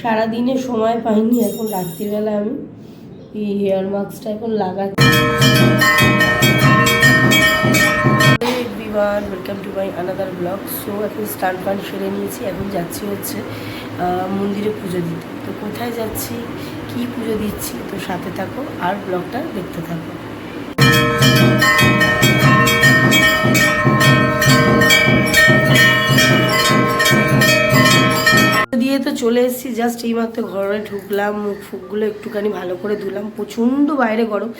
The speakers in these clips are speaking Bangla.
সারাদিনে সময় পাইনি, এখন রাত্রিবেলা আমি এই হেয়ার মাস্কটা এখন লাগাচ্ছি। Welcome to my another blog so এখন স্টান পান সেরে নিয়েছি, এখন যাচ্ছি হচ্ছে মন্দিরে পুজো দিতে। তো কোথায় যাচ্ছি, কি পুজো দিচ্ছি, তো সাথে থাকো, আর ব্লগটা দেখতে থাকো। চলে এসেছি জাস্ট এইমাত্র ঘরে ঢুকলাম, মুখ ফুকগুলো একটুখানি ভালো করে ধুলাম। প্রচণ্ড বাইরে গরম।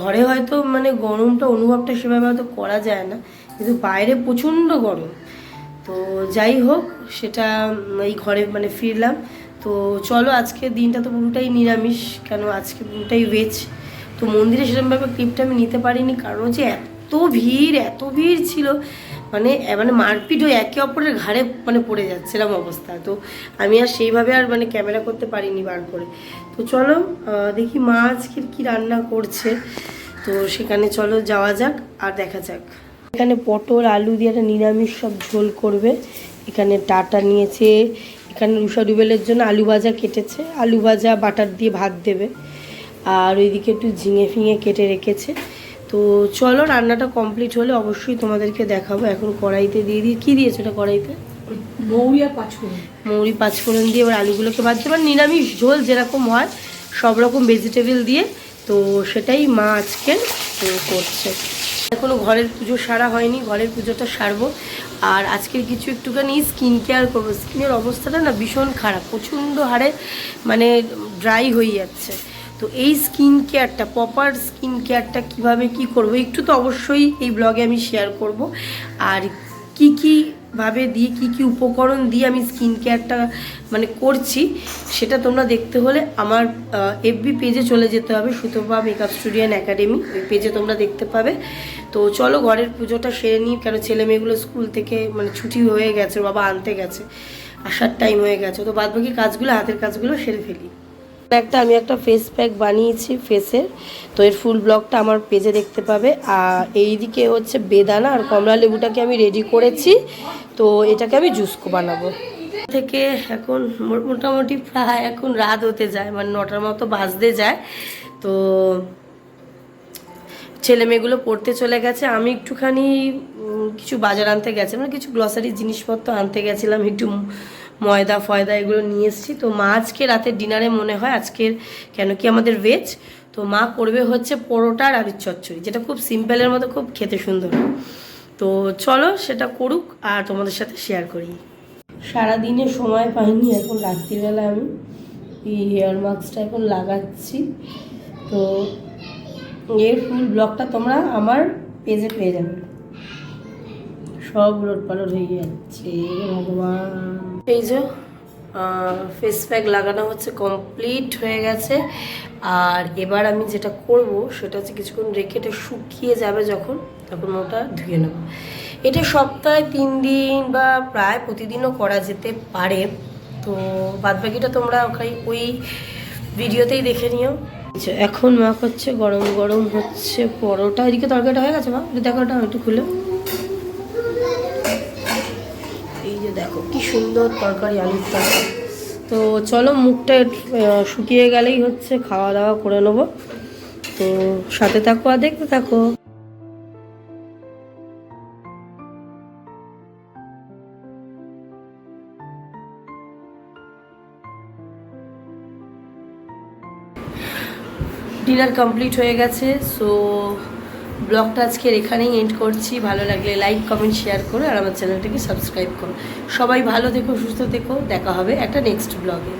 ঘরে হয়তো মানে গরমটা, অনুভবটা সেভাবে হয়তো করা যায় না, কিন্তু বাইরে প্রচণ্ড গরম। তো যাই হোক, সেটা এই ঘরে মানে ফিরলাম। তো চলো, আজকে দিনটা তো পুরোটাই নিরামিষ, কেন আজকে পুরোটাই ভেজ তো মন্দিরে সেরকমভাবে ক্লিপটা আমি নিতে পারিনি, কারণ হচ্ছে এত ভিড় এত ভিড় ছিল মানে মানে মারপিট হয়ে একে অপরের ঘাড়ে মানে পড়ে যাচ্ছে এরকম অবস্থা। তো আমি আর সেইভাবে আর মানে ক্যামেরা করতে পারিনি বার করে। তো চলো দেখি মা আজকে কী রান্না করছে। তো সেখানে চলো যাওয়া যাক আর দেখা যাক। এখানে পটল, আলু দিয়ে একটা নিরামিষ সব ঝোল করবে। এখানে ডাটা নিয়েছে। এখানে রুষা ডুবেলের জন্য আলু ভাজা কেটেছে। আলু ভাজা, বাটার দিয়ে ভাত দেবে। আর ওইদিকে একটু ঝিঙে ফিঙে কেটে রেখেছে। তো চলো রান্নাটা কমপ্লিট হলে অবশ্যই তোমাদেরকে দেখাবো। এখন কড়াইতে দিয়ে দিয়ে কী দিয়েছ এটা কড়াইতে? মৌরি আর পাঁচফোড়ন। মৌরি পাঁচফোড়ন দিয়ে এবার আলুগুলোকে ভাজতে পার নিরামিষ ঝোল যেরকম হয় সব রকম ভেজিটেবল দিয়ে। তো সেটাই মা আজকে করছে। এখনও ঘরের পুজো সারা হয়নি ঘরের পুজোটা সারবো। আর আজকের কিছু একটুখানি স্কিন কেয়ার করব। স্কিনের অবস্থাটা না ভীষণ খারাপ প্রচণ্ড হারে মানে ড্রাই হয়ে যাচ্ছে। তো এই স্কিন কেয়ারটা প্রপার স্কিন কেয়ারটা কীভাবে কি করব, একটু তো অবশ্যই এই ব্লগে আমি শেয়ার করব। আর কি কি ভাবে দিয়ে, কি কি উপকরণ দিয়ে আমি স্কিন কেয়ারটা মানে করছি, সেটা তোমরা দেখতে হলে আমার এফবি পেজে চলে যেতে হবে, Sutapa makeup studio and academy ওই পেজে তোমরা দেখতে পাবে। তো চলো ঘরের পুজোটা সেরে নিই, কেন ছেলে মেয়েগুলো স্কুল থেকে মানে ছুটি হয়ে গেছে, বাবা আনতে গেছে, আসার টাইম হয়ে গেছে, তো বাদবাকি কাজগুলো, হাতের কাজগুলো সেরে ফেলি। একটা আমি একটা ফেস প্যাক বানিয়েছি ফেসের তো এর ফুল ব্লগটা আমার পেজে দেখতে পাবে। আর এইদিকে হচ্ছে বেদানা আর কমলা লেবুটাকে আমি রেডি করেছি। তো এটাকে আমি জুসকো বানাবো। থেকে এখন মোটামুটি প্রায় এখন রাত হতে যায় মানে নটার মতো বাজতে যায়। তো ছেলে মেয়েগুলো পড়তে চলে গেছে। আমি একটুখানি কিছু বাজার আনতে গেছিলাম মানে কিছু গ্লসারি জিনিসপত্র আনতে গেছিলাম একটু ময়দা ফয়দা এগুলো নিয়ে এসেছি। তো মা আজকে রাতের ডিনারে মনে হয়, আজকের কেন কি আমাদের ভেজ তো মা করবে হচ্ছে পরোটা আর আলুর চচ্চড়ি, যেটা খুব সিম্পলের মতো, খুব খেতে সুন্দর। তো চলো সেটা করুক আর তোমাদের সাথে শেয়ার করি। সারাদিনে সময় পাইনি, এখন রাত্রিবেলা আমি এই হেয়ার মাস্কটা এখন লাগাচ্ছি। তো এর ফুল ব্লগটা তোমরা আমার পেজে পেয়ে যাবে। সব উলট পালট হয়ে যাচ্ছে ভগবান। এই যে ফেস প্যাক লাগানো হচ্ছে কমপ্লিট হয়ে গেছে। আর এবার আমি যেটা করব, সেটা হচ্ছে কিছুক্ষণ রেখে এটা শুকিয়ে যাবে যখন, তখন ওটা ধুয়ে নেব। এটা সপ্তাহে তিন দিন বা প্রায় প্রতিদিনও করা যেতে পারে। তো বাদবাকিটা তোমরা ওখানে ওই ভিডিওতেই দেখে নিও। আচ্ছা এখন মা করছে গরম গরম হচ্ছে পরোটা। এদিকে তরকারিটা হয়ে গেছে মা? দেখো ওটা, একটু খুলে। সুন্দর তরকারি, আলুর তরকারি। তো চলো মুখটা শুকিয়ে গেলেই হচ্ছে খাওয়া দাওয়া করে নেব। তো সাথে থাকো আর দেখতে থাকো। ডিনার কমপ্লিট হয়ে গেছে সো ব্লগটা আজকের এখানেই এন্ড করছি। ভালো লাগলে লাইক কমেন্ট শেয়ার করো আর আমার চ্যানেলটাকে সাবস্ক্রাইব করো। সবাই ভালো থেকো, সুস্থ থেকো। দেখা হবে একটা নেক্সট ব্লগে